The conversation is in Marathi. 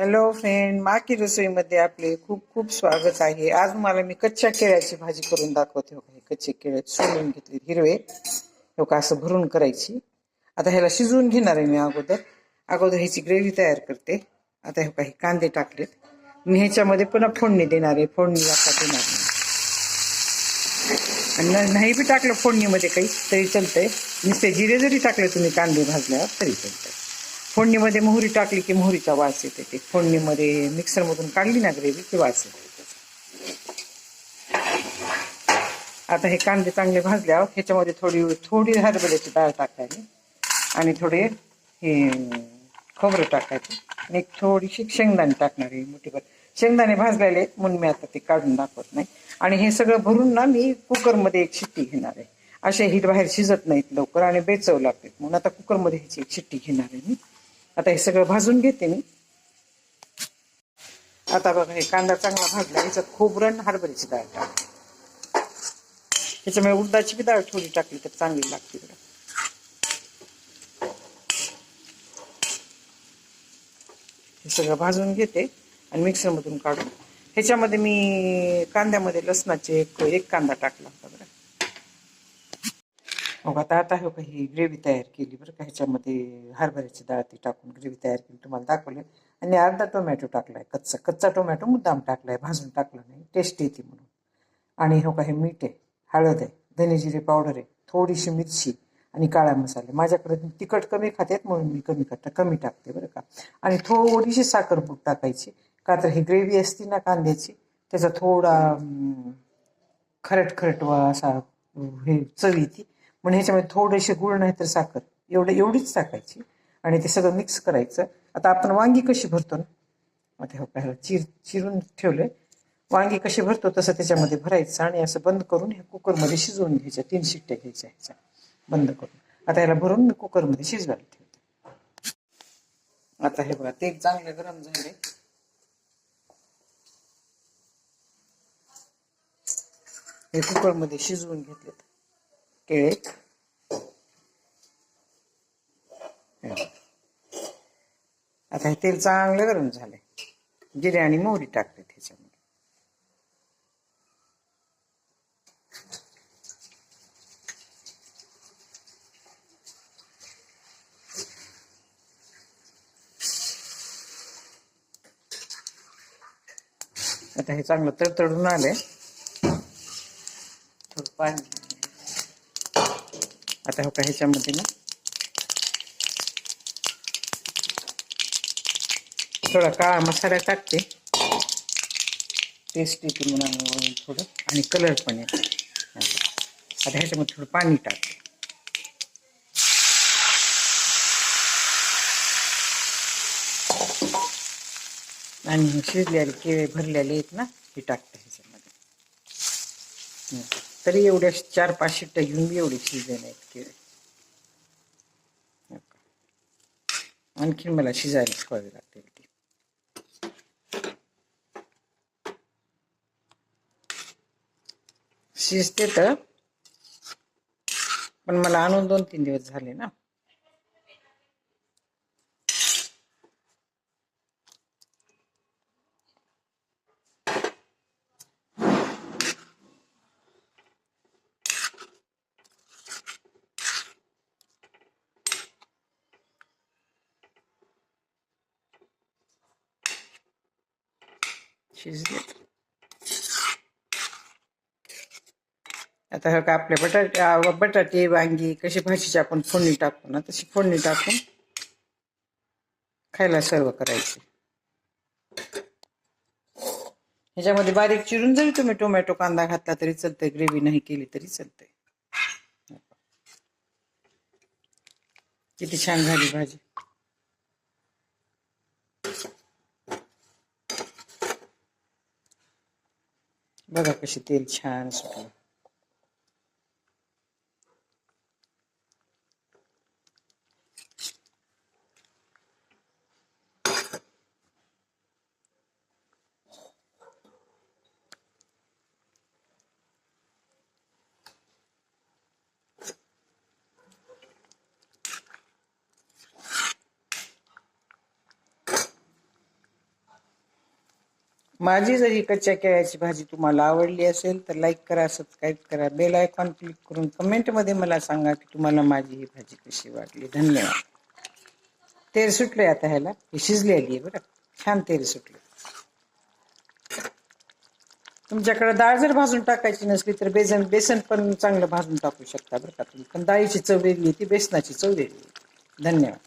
हॅलो फ्रेंड माकी रसोईमध्ये आपले खूप खूप स्वागत आहे. आज मला मी कच्च्या केळ्याची भाजी करून दाखवते. हो काही कच्चे केळे सोलून घेतले हिरवे. हो का? असं भरून करायची. आता ह्याला शिजवून घेणार आहे मी अगोदर. अगोदर ह्याची ग्रेव्ही तयार करते. आता हो हे काही कांदे टाकलेत. मी ह्याच्यामध्ये पुन्हा फोडणी देणार आहे. फोडणी आता देणार नाही. आणि नाही बी टाकलं फोडणीमध्ये काही तरी चालतंय. नुसते जिरे जरी टाकले तुम्ही कांदे भाजल्यावर तरी चालतंय. फोडणीमध्ये मोहरी टाकली की मोहरीचा वास येते. ते फोडणीमध्ये मिक्सरमधून काढली ना ग्रेव्ही की वास येते. आता हे कांदे चांगले भाजल्यावर ह्याच्यामध्ये थोडी थोडी हरभऱ्याची डाळ टाकायची आणि थोडे हे खोबरं टाकायचं. आणि एक थोडीशी शेंगदाणे टाकणार आहे मुठीभर शेंगदाणे भाजलेले आहेत म्हणून मी आता ते काढून दाखवत नाही. आणि हे सगळं भरून ना मी कुकरमध्ये एक शिट्टी घेणार आहे. असे ही बाहेर शिजत नाहीत लवकर आणि बेचव लागतात म्हणून आता कुकरमध्ये ह्याची एक शिट्टी घेणार आहे मी. आता हे सगळं भाजून घेते मी. आता बघा हे कांदा चांगला भाजला. ह्याच्यात खोबरण आणि हरभऱ्याची डाळ टाक त्याच्यामुळे उडदाची बी डाळ थोडी टाकली तर चांगली लागते हे सगळं भाजून घेते आणि मिक्सरमधून काढून. ह्याच्यामध्ये मी कांद्यामध्ये लसणाचे एक कांदा टाकला होता. मग आता आता हो का ही ग्रेव्ही तयार केली बरं का ह्याच्यामध्ये हरभऱ्याची डाळ ती टाकून ग्रेव्ही तयार केली तुम्हाला दाखवले. आणि अर्धा टोमॅटो टाकलाय कच्चा कच्चा टोमॅटो मुद्दाम टाकलाय भाजून टाकला नाही टेस्ट येते म्हणून. आणि हो का हे मीठ आहे हळद आहे धने जिरे पावडर आहे थोडीशी मिरची आणि काळा मसाले. माझ्याकडे तिखट कमी खातात म्हणून मी कमी करता कमी टाकते बरं का. आणि थोडीशी साखरपूड टाकायची का तर ही ग्रेव्ही असती ना कांद्याची त्याचा थोडा खरट खरट वा असा हे चवी ती म्हणून ह्याच्यामध्ये थोडेसे गुळ नाही तर साखर. एवढं एवढीच टाकायची. आणि ते सगळं मिक्स करायचं. आता आपण वांगी कशी भरतो ना? आता हो पाहिलं चिर चिरून ठेवलंय. वांगी कशी भरतो तसं त्याच्यामध्ये भरायचं आणि असं बंद करून हे कुकरमध्ये शिजवून घ्यायच्या. तीन शिट्ट्या घ्यायच्या ह्याच्या. बंद करून. आता याला भरून मी कुकरमध्ये शिजवायला ठेवते. आता हे बघा तेल चांगलं गरम झाले हे कुकरमध्ये शिजवून घेतलेत. केळे आता हे तेल चांगलं गरम झालंय. जिरे आणि मोहरी टाकते त्याच्यामध्ये. आता हे चांगलं तडतडून आलंय. थोडं पाणी आता हो का ह्याच्यामध्ये ना. थोडा काळा मसाला टाकते. टेस्ट येते म्हणून थोडं. आणि कलर पण येतो. आता ह्याच्यामध्ये थोडं पाणी टाकते. आणि हे शिजलेले केळे भरलेले आहेत ना हे टाकते ह्याच्यामध्ये. तरी एवढ्या चार पाच शिट्ट्या घेऊन बी एवढे शिजले आहेत केळे आणखीन मला शिजायला ठेवावे लागतील ते. शिजते तर पण मला आणून दोन तीन दिवस झाले ना. शिजले. आता का आपले बटाटे बटाटे वांगी कशी भाजीची आपण फोडणी टाकू ना तशी फोडणी टाकून खायला सर्व करायची. ह्याच्यामध्ये बारीक चिरून जरी तुम्ही टोमॅटो कांदा घातला तरी चालतंय ग्रेव्ही नाही केली तरी चालतंय. किती छान झाली भाजी. बघा कशी तेल छान सुटलं माझी जर ही कच्च्या केळ्याची भाजी तुम्हाला आवडली असेल तर लाईक करा सबस्क्राईब करा. बेल आयकॉन क्लिक करून कमेंटमध्ये मला सांगा की तुम्हाला माझी ही भाजी कशी वाटली. धन्यवाद. तेल सुटले आता ह्याला. ही शिजलेली आहे बरं. छान तेल सुटले तुमच्याकडे डाळ जर भाजून टाकायची नसली तर बेसन बेसन पण चांगलं भाजून टाकू शकता बरं का तुम्ही. पण डाळीची चव वेगळी ती बेसनाची चव वेगळी धन्यवाद.